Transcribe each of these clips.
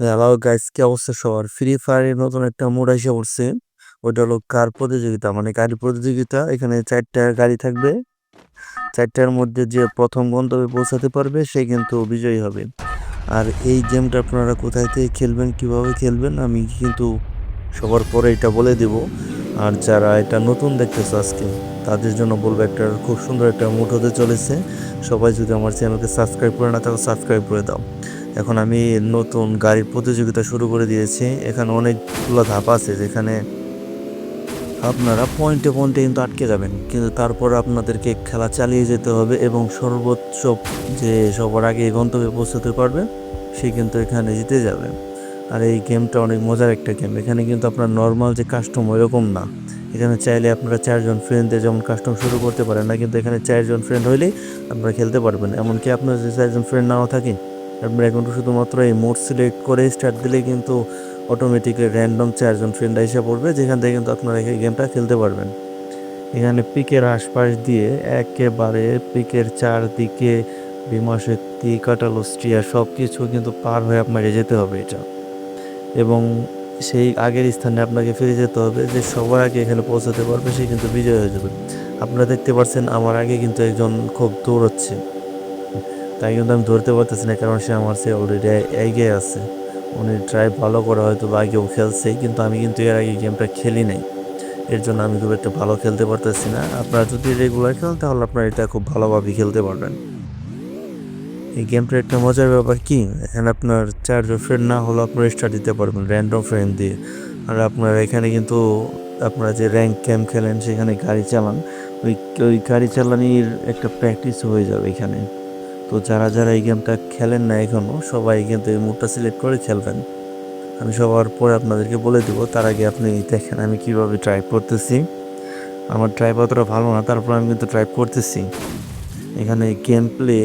Hello guys কি অবস্থা সবার? ফ্রি ফায়ারের নতুন একটা মোড এসে পড়ছে। ওটা হলো কার প্রতিযোগিতা। মানে গাড়ি প্রতিযোগিতা। এখানে চারটা গাড়ি থাকবে। চারটার মধ্যে যে প্রথম গন্তব্যে পৌঁছাতে পারবে, সে কিন্তু বিজয়ী হবে। আর এই গেমটা আপনারা কোথায় থেকে খেলবেন, কীভাবে খেলবেন, আমি কিন্তু সবার পরে এটা বলে দেব। আর যারা এটা নতুন দেখতেছে আজকে, তাদের জন্য বলব একটা খুব সুন্দর একটা মুড হতে চলেছে। সবাই যদি আমার চ্যানেলকে সাবস্ক্রাইব করে না তাহলে সাবস্ক্রাইব করে দাও। এখন আমি নতুন গাড়ির প্রতিযোগিতা শুরু করে দিয়েছি। এখানে অনেকগুলো ধাপ আছে যেখানে আপনারা পয়েন্টে পয়েন্টে কিন্তু আটকে যাবেন। কিন্তু তারপর আপনাদেরকে খেলা চালিয়ে যেতে হবে এবং সর্বোচ্চ যে সবার আগে গন্তব্যে পৌঁছতে পারবে, সে কিন্তু এখানে জিতে যাবে। আর এই গেমটা অনেক মজার একটা গেম। এখানে কিন্তু আপনার নর্মাল যে কাস্টম এরকম না। এখানে চাইলে আপনারা চারজন ফ্রেন্ডদের যেমন কাস্টম শুরু করতে পারেন না, কিন্তু এখানে চারজন ফ্রেন্ড হইলেই আপনারা খেলতে পারবেন। এমনকি আপনার যে চারজন ফ্রেন্ড নাও থাকে আপনার এখন শুধুমাত্র এই মোড সিলেক্ট করে স্টার্ট দিলে কিন্তু অটোমেটিকলি র্যান্ডম চারজন ফ্রেন্ড এসে পড়বে, যেখান থেকে কিন্তু আপনারা এই গেমটা খেলতে পারবেন। এখানে পিকের আশপাশ দিয়ে একেবারে পিকের চারদিকে বিমাশক্তি কাটালোস্ট্রিয়া সব কিছু কিন্তু পার হয়ে আপনাকে যেতে হবে এটা। এবং সেই আগের স্থানে আপনাকে ফিরে যেতে হবে যে সবার আগে এখানে পৌঁছাতে পারবে, সে কিন্তু বিজয় হয়ে যাবে। আপনারা দেখতে পাচ্ছেন আমার আগে কিন্তু একজন খুব দৌড়চ্ছে। তাই কিন্তু আমি ধরতে পারতেছি না, কারণ সে আমার সে অলরেডি এগিয়ে আছে। উনি ট্রাই ভালো করে হয়তো বা আগেও খেলছে, কিন্তু আমি কিন্তু এর আগে গেমটা খেলি নাই। এর জন্য আমি খুব একটা ভালো খেলতে পারতেছি না। আপনারা যদি রেগুলার খেলেন, তাহলে আপনারা এটা খুব ভালোভাবে খেলতে পারবেন। এই গেমটার একটা মজার ব্যাপার কি? এখানে আপনার চারজন ফ্রেন্ড না হলেও আপনারা স্টার দিতে পারবেন র্যান্ডম ফ্রেন্ড দিয়ে। আর আপনার এখানে কিন্তু আপনারা যে র্যাঙ্ক ক্যাম্প খেলেন, সেখানে গাড়ি চালান, ওই ওই গাড়ি চালানির একটা প্র্যাকটিস হয়ে যাবে এখানে। তো যারা যারা এই গেমটা খেলেন না এখনও সবাই কিন্তু এই মুডটা সিলেক্ট করে খেলবেন। আমি সবার পরে আপনাদেরকে বলে দেবো, তার আগে আপনি দেখেন আমি কীভাবে ড্রাইভ করতেছি। আমার ড্রাইভ অতটা ভালো না, তারপর আমি কিন্তু ড্রাইভ করতেছি। এখানে গেম প্লে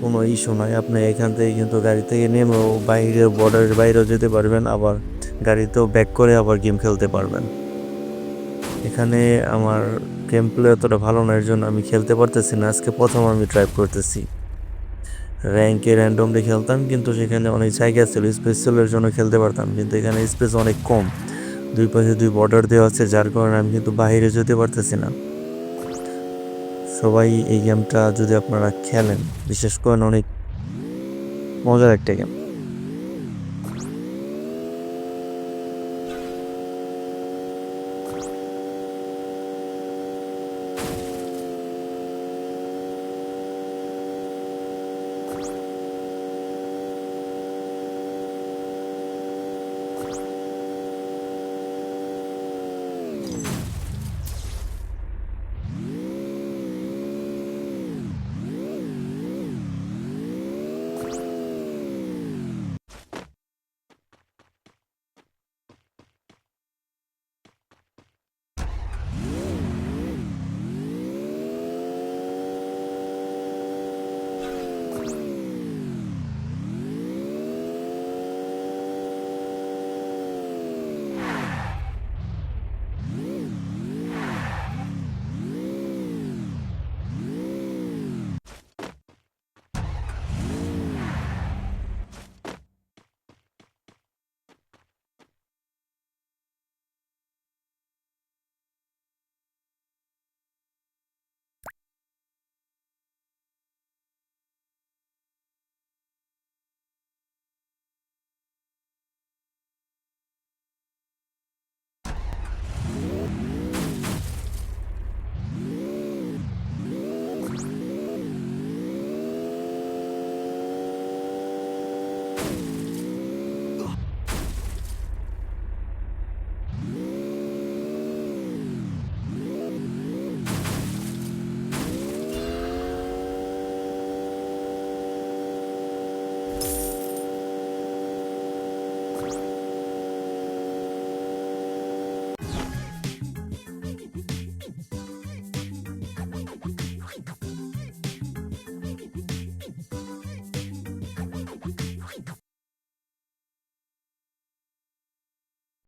কোনো ইস্যু নয় আপনি এখান থেকে কিন্তু গাড়ি থেকে নেমেও বাইরে বর্ডারের বাইরেও যেতে পারবেন, আবার গাড়িতেও ব্যাক করে আবার গেম খেলতে পারবেন। এখানে আমার গেম প্লে অতটা ভালো না, এর জন্য আমি খেলতে পারতেছি না, আজকে প্রথম আমি ড্রাইভ করতেছি। র্যাঙ্কে র্যান্ডমলি খেলতাম, কিন্তু সেখানে অনেক জায়গা ছিল ছিল জন্য খেলতে পারতাম। কিন্তু এখানে স্পেস অনেক কম। দুই পাশে দুই বর্ডার দেওয়া আছে, যার কারণে আমি কিন্তু বাইরে যেতে পারতেছি না। সবাই এই গেমটা যদি আপনারা খেলেন, বিশেষ করে অনেক মজার একটা গেম